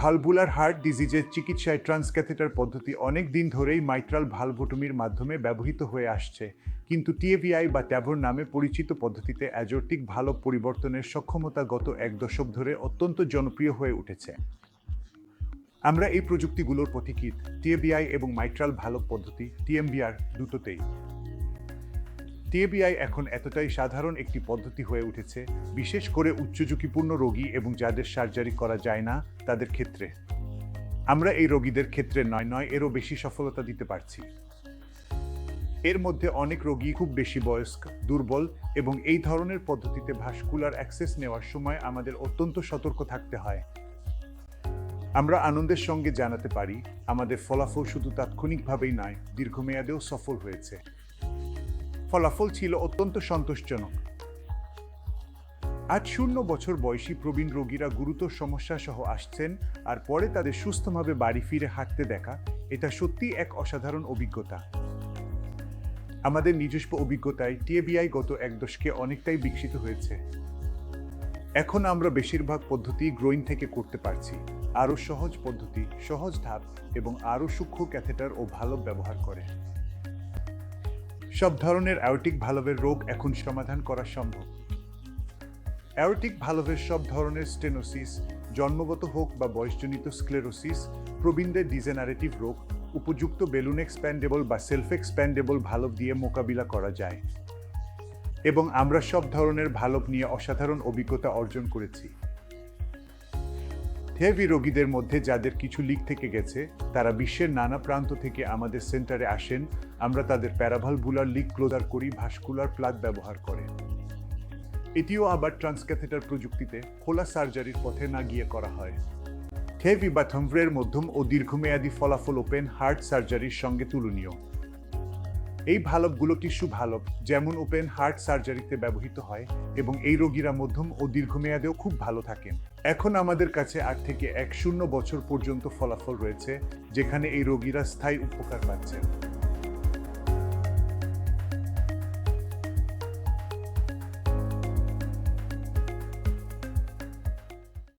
Valvular heart ডিজিজের চিকিৎসায় ট্রান্সক্যাথেটার পদ্ধতি অনেক দিন ধরেই মাইট্রাল ভালভোটমির মাধ্যমে ব্যবহৃত হয়ে আসছে। কিন্তু টিএভিআই বা ট্যাভর নামে পরিচিত পদ্ধতিতে অ্যাজর্টিক ভালো পরিবর্তনের সক্ষমতা গত এক দশক ধরে অত্যন্ত জনপ্রিয় হয়ে উঠেছে। আমরা এই প্রযুক্তিগুলোর পথিকৃত টিএবিআই এবং মাইট্রাল ভালো পদ্ধতি টিএমবিআর দুটোতেই টিএবিআই এখন এতটাই সাধারণ একটি পদ্ধতি হয়ে উঠেছে, বিশেষ করে উচ্চ ঝুঁকিপূর্ণ রোগী এবং যাদের সার্জারি করা যায় না, তাদের ক্ষেত্রে। আমরা এই রোগীদের ক্ষেত্রে নয় নয় এরও বেশি সফলতা দিতে পারছি। এর মধ্যে অনেক রোগী খুব বেশি বয়স্ক, দুর্বল এবং এই ধরনের পদ্ধতিতে ভাস্কুলার অ্যাক্সেস নেওয়ার সময় আমাদের অত্যন্ত সতর্ক থাকতে হয়। আমরা আনন্দের সঙ্গে জানাতে পারি, আমাদের ফলাফল শুধু তাৎক্ষণিকভাবেই নয়, দীর্ঘমেয়াদেও সফল হয়েছে। ফলাফল ছিল অত্যন্ত সন্তোষজনক। আজ শূন্য বছর বয়সী প্রবীণ রোগীরা গুরুতর সমস্যা সহ আসছেন আর পরে তাদের সুস্থভাবে বাড়ি ফিরে হাঁটতে দেখা, এটা সত্যি এক অসাধারণ অভিজ্ঞতা। আমাদের নিজস্ব অভিজ্ঞতায় টিএবিআই গত এক দশকে অনেকটাই বিকশিত হয়েছে। এখন আমরা বেশিরভাগ পদ্ধতি গ্রোইন থেকে করতে পারছি। আরও সহজ পদ্ধতি, সহজ ধাপ এবং আরও সূক্ষ্ম ক্যাথেটার ও ভালো ব্যবহার করে। সব ধরনের অ্যাওটিক ভালভের রোগ এখন সমাধান করা সম্ভব। অ্যাওটিক ভালভের সব ধরনের স্টেনোসিস, জন্মগত হোক বা বয়সজনিত স্ক্লেরোসিস, প্রবীণদের ডিজেনারেটিভ রোগ, উপযুক্ত বেলুন এক্সপ্যান্ডেবল বা সেলফ এক্সপ্যান্ডেবল ভালভ দিয়ে মোকাবিলা করা যায়। এবং আমরা সব ধরনের ভালভ নিয়ে অসাধারণ অভিজ্ঞতা অর্জন করেছি। হেভি রোগীদের মধ্যে যাদের কিছু লিক থেকে গেছে, তারা বিশ্বের নানা প্রান্ত থেকে আমাদের সেন্টারে আসেন। আমরা তাদের প্যারাভালভুলার লিক ক্লোজার করি, ভাস্কুলার প্লাগ ব্যবহার করে এটিও আবার ট্রান্সক্যাথেটার প্রযুক্তিতে খোলা সার্জারির পথে না গিয়ে করা হয়। হেভি বা থমভ্রের মধ্যম ও দীর্ঘমেয়াদী ফলাফল ওপেন হার্ট সার্জারির সঙ্গে তুলনীয়। এই ভালভগুলো টিস্যু ভালভ, যেমন ওপেন হার্ট সার্জারিতে ব্যবহৃত হয় এবং এই রোগীরা মধ্যম ও দীর্ঘমেয়াদেও খুব ভালো থাকেন। এখন আমাদের কাছে আট থেকে এক শূন্য বছর পর্যন্ত ফলাফল রয়েছে, যেখানে এই রোগীরা স্থায়ী উপকার পাচ্ছেন।